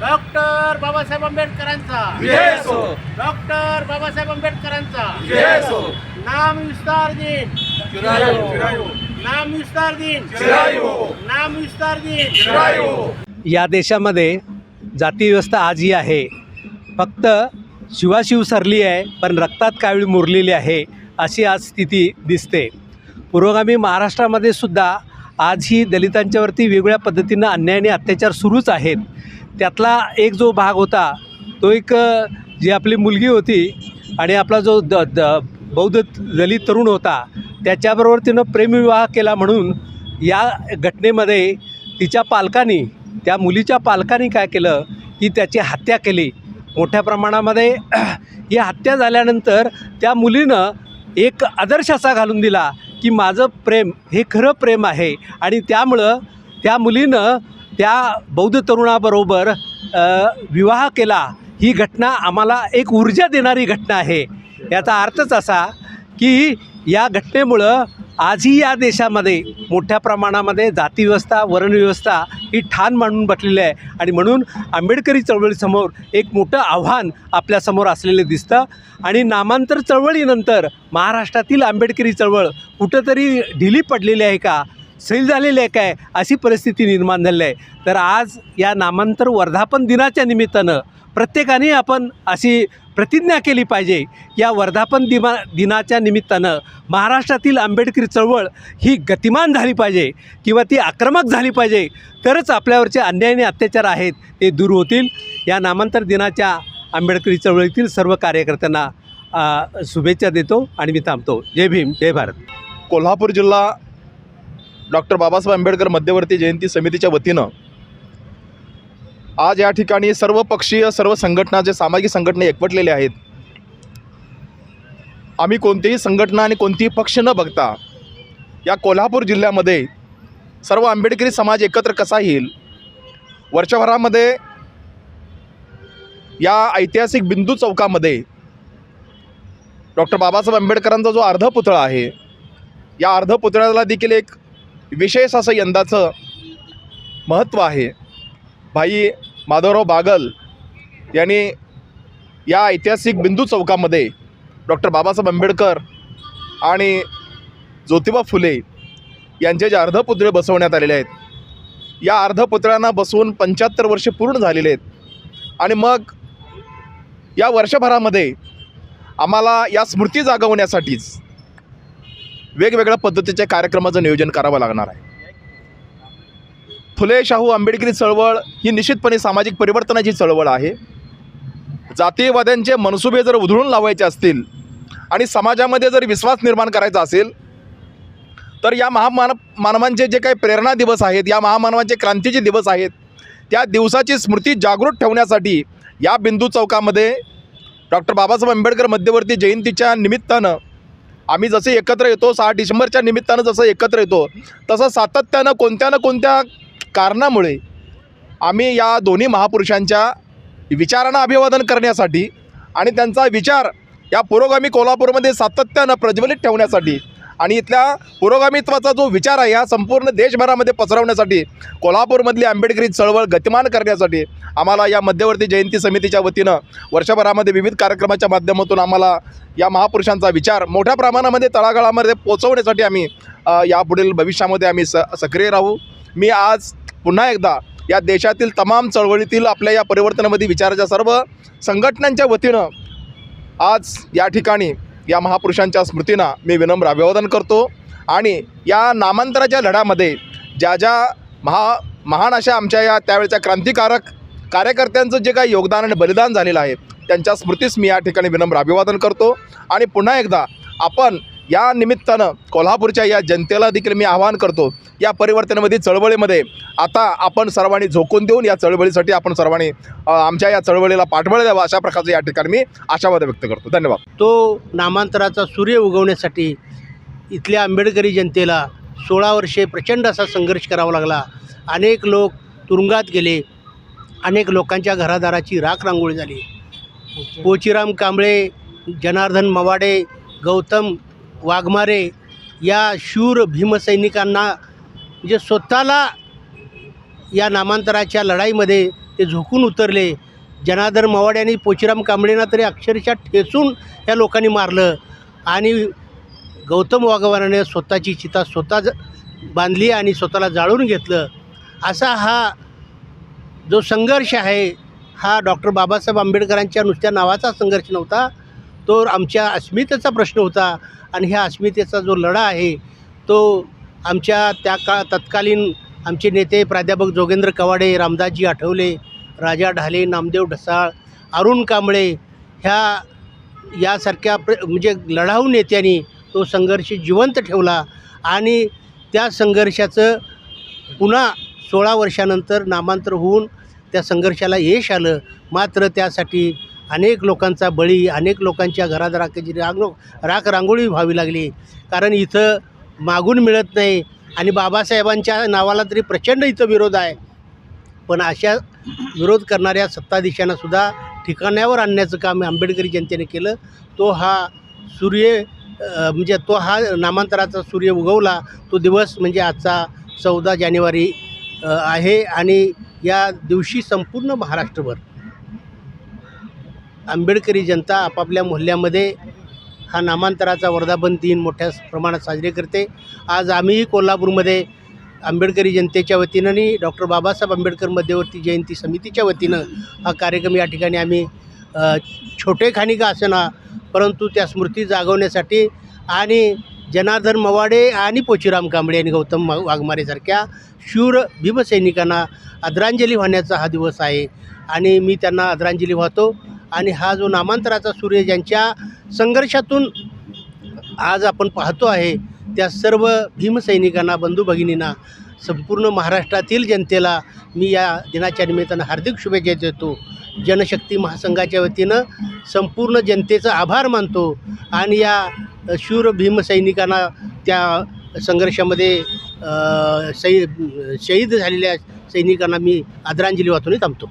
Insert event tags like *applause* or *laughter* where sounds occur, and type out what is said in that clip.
Doctor Babasaheb आंबेडकरांचा. Doctor Babasaheb आंबेडकरांचा. नाम विस्तार दिन. नाम विस्तार दिन. नाम विस्तार दिन. या देशामध्ये जातीव्यवस्था आजही आहे. फक्त शिवाशिव सरली आहे पण रक्तात कावळी मुरलेली आहे अशी आज स्थिती दिसते. पुरोगामी महाराष्ट्रामध्ये सुद्धा आजही दलितांच्यावरती वेगवेगळ्या पद्धतीनं अन्याय आणि अत्याचार सुरूच आहेत. त्यातला एक जो भाग होता तो एक जी आपली मुलगी होती आणि आपला जो द द बौद्ध दलित तरुण होता त्याच्याबरोबर तिनं प्रेमविवाह केला म्हणून या घटनेमध्ये तिच्या पालकांनी त्या मुलीच्या पालकांनी काय केलं की त्याची हत्या केली. मोठ्या प्रमाणामध्ये *clears throat* ही हत्या झाल्यानंतर त्या मुलीनं एक आदर्श असा घालून दिला की माझं प्रेम हे खरं प्रेम आहे. आणि त्यामुळं त्या मुलीनं त्या बौद्ध तरुणाबरोबर विवाह केला. ही घटना आम्हाला एक ऊर्जा देणारी घटना आहे. याचा अर्थच असा की या घटनेमुळं आजही या देशामध्ये मोठ्या प्रमाणामध्ये जातीव्यवस्था वर्णव्यवस्था ही ठाण मांडून बसलेली आहे. आणि म्हणून आंबेडकरी चळवळीसमोर एक मोठं आव्हान आपल्यासमोर असलेलं दिसतं. आणि नामांतर चळवळीनंतर महाराष्ट्रातील आंबेडकरी चळवळ कुठंतरी ढिली पडलेली आहे का? सैल झालेली आहे काय? अशी परिस्थिती निर्माण झाली आहे. तर आज या नामांतर वर्धापन दिनाच्या निमित्तानं प्रत्येकाने आपण अशी प्रतिज्ञा केली पाहिजे. या वर्धापन दिमा दिनाच्या निमित्तानं महाराष्ट्रातील आंबेडकरी चळवळ ही गतिमान झाली पाहिजे किंवा ती आक्रमक झाली पाहिजे तरच आपल्यावरचे अन्याय आणि अत्याचार आहेत ते दूर होतील. या नामांतर दिनाच्या आंबेडकरी चळवळीतील सर्व कार्यकर्त्यांना शुभेच्छा देतो आणि मी थांबतो. जय भीम जय भारत. कोल्हापूर जिल्हा डॉक्टर बाबासाहेब आंबेडकर मध्यवर्ती जयंती समितीच्या वतीनं आज या ठिकाणी सर्व पक्षीय सर्व संघटना जे सामाजिक संघटना एकवटलेल्या आहेत आम्ही कोणतीही संघटना आणि कोणतीही पक्ष न बघता या कोल्हापूर जिल्ह्यामध्ये सर्व आंबेडकरी समाज एकत्र कसा येईल वर्षभरामध्ये या ऐतिहासिक बिंदू चौकामध्ये डॉक्टर बाबासाहेब आंबेडकरांचा जो अर्धपुतळा आहे या अर्धपुतळ्याला देखील एक विशेष असं यंदाचं महत्त्व आहे. भाई माधवराव बागल यांनी या ऐतिहासिक बिंदू चौकामध्ये डॉक्टर बाबासाहेब आंबेडकर आणि ज्योतिबा फुले यांचे जे अर्धपुतळे बसवण्यात आलेले आहेत या अर्धपुतळ्यांना बसवून पंच्याहत्तर वर्षे पूर्ण झालेले आहेत. आणि मग या वर्षभरामध्ये आम्हाला या स्मृती जागवण्यासाठीच वेगवेगळ्या पद्धतीच्या कार्यक्रमाचं नियोजन करावं लागणार आहे. फुले शाहू आंबेडकरी चळवळ ही निश्चितपणे सामाजिक परिवर्तनाची चळवळ आहे. जातीयवाद्यांचे मनसुबे जर उधळून लावायचे असतील आणि समाजामध्ये जर विश्वास निर्माण करायचा असेल तर या महामान मानवांचे जे काही प्रेरणा दिवस आहेत या महामानवांचे क्रांतीचे दिवस आहेत त्या दिवसाची स्मृती जागृत ठेवण्यासाठी या बिंदू चौकामध्ये डॉक्टर बाबासाहेब आंबेडकर मध्यवर्ती जयंतीच्या निमित्तानं आम्ही जसे एकत्र येतो सहा डिसेंबरच्या निमित्तानं जसं एकत्र येतो तसं सातत्यानं कोणत्या ना कोणत्या कारणामुळे आम्ही या दोन्ही महापुरुषांच्या विचारांना अभिवादन करण्यासाठी आणि त्यांचा विचार या पुरोगामी कोल्हापूरमध्ये सातत्यानं प्रज्वलित ठेवण्यासाठी आणि इथल्या पुरोगामित्वाचा जो विचार आहे हा संपूर्ण देशभरामध्ये पसरवण्यासाठी कोल्हापूरमधली आंबेडकरी चळवळ गतिमान करण्यासाठी आम्हाला या मध्यवर्ती जयंती समितीच्या वतीनं वर्षभरामध्ये विविध कार्यक्रमाच्या माध्यमातून आम्हाला या महापुरुषांचा विचार मोठ्या प्रमाणामध्ये तळागाळामध्ये पोचवण्यासाठी आम्ही यापुढील भविष्यामध्ये आम्ही स सक्रिय राहू. मी आज पुन्हा एकदा या देशातील तमाम चळवळीतील आपल्या या परिवर्तनामध्ये विचाराच्या सर्व संघटनांच्या वतीनं आज या ठिकाणी या महापुरुषांच्या स्मृतींना मी विनम्र अभिवादन करतो. आणि या नामांतराच्या लढ्यामध्ये ज्या ज्या महा महान अशा आमच्या या त्यावेळच्या क्रांतिकारक कार्यकर्त्यांचं जे काही योगदान आणि बलिदान झालेलं आहे त्यांच्या स्मृतीस मी या ठिकाणी विनम्र अभिवादन करतो. आणि पुन्हा एकदा आपण या निमित्तानं कोल्हापूरच्या या जनतेला देखील मी आवाहन करतो या परिवर्तनामध्ये चळवळीमध्ये आता आपण सर्वांनी झोकून देऊन या चळवळीसाठी आपण सर्वांनी आमच्या या चळवळीला पाठबळ द्यावं अशा प्रकारचं या ठिकाणी मी आशावाद व्यक्त करतो. धन्यवाद. तो नामांतराचा सूर्य उगवण्यासाठी इथल्या आंबेडकरी जनतेला सोळा वर्षे प्रचंड असा संघर्ष करावा लागला. अनेक लोक तुरुंगात गेले. अनेक लोकांच्या घरादाराची राख रांगोळी झाली. पोचीराम कांबळे जनार्दन मवाडे गौतम वाघमारे या शूर भीमसैनिकांना जे स्वतःला या नामांतराच्या लढाईमध्ये ते झोकून उतरले. जनार्दन मवाड यांनी पोचीराम कांबळेंना तरी अक्षरशः ठेचून या लोकांनी मारलं. आणि गौतम वाघवानाने स्वतःची चिता स्वतः ज- बांधली आणि स्वतःला जाळून घेतलं. असा हा जो संघर्ष आहे हा डॉक्टर बाबासाहेब आंबेडकरांच्या नुसत्या नावाचा संघर्ष नव्हता तो आमच्या अस्मितेचा प्रश्न होता. आणि ह्या अस्मितेचा जो लढा आहे तो आमच्या त्या का तत्कालीन आमचे नेते प्राध्यापक जोगेंद्र कवाडे रामदासजी आठवले राजा ढाले नामदेव ढसाळ अरुण कांबळे ह्या यासारख्या प्र म्हणजे लढाऊ नेत्यांनी तो संघर्ष जिवंत ठेवला आणि त्या संघर्षाचं पुन्हा सोळा वर्षानंतर नामांतर होऊन त्या संघर्षाला यश आलं. मात्र त्यासाठी अनेक लोकांचा बळी अनेक लोकांच्या घरात राखाची रांग राख रांगोळी व्हावी लागली. कारण इथं मागून मिळत नाही आणि बाबासाहेबांच्या नावाला तरी प्रचंड इथं विरोध आहे. पण अशा विरोध करणाऱ्या सत्ताधीशांनासुद्धा ठिकाण्यावर आणण्याचं काम आंबेडकरी जनतेने केलं. तो हा सूर्य म्हणजे तो हा नामांतराचा सूर्य उगवला तो दिवस म्हणजे आजचा चौदा जानेवारी आहे आणि या दिवशी संपूर्ण महाराष्ट्रभर. आंबेडकरी जनता आपापल्या मोहल्ल्यामध्ये हा नामांतराचा वर्धापन दिन मोठ्या प्रमाणात साजरे करते. आज आम्हीही कोल्हापूरमध्ये आंबेडकरी जनतेच्या वतीनं आणि डॉक्टर बाबासाहेब आंबेडकर मध्यवर्ती जयंती समितीच्या वतीनं हा कार्यक्रम या ठिकाणी आम्ही छोटे खाणी का असेना परंतु त्या स्मृती जागवण्यासाठी आणि जनार्दन मवाडे आणि पोचीराम कांबळे आणि गौतम वाघमारेसारख्या शूर भीमसैनिकांना आदरांजली वाहण्याचा हा दिवस आहे. आणि मी त्यांना आदरांजली वाहतो. आणि हा जो नामांतराचा सूर्य ज्यांच्या संघर्षातून आज आपण पाहतो आहे त्या सर्व भीमसैनिकांना बंधू भगिनींना संपूर्ण महाराष्ट्रातील जनतेला मी या दिनाच्या निमित्तानं हार्दिक शुभेच्छा देतो. जनशक्ती महासंघाच्या वतीनं संपूर्ण जनतेचा आभार मानतो आणि या शूर भीमसैनिकांना त्या संघर्षामध्ये अ, सै शहीद झालेल्या सैनिकांना मी आदरांजली वाहतून थांबतो.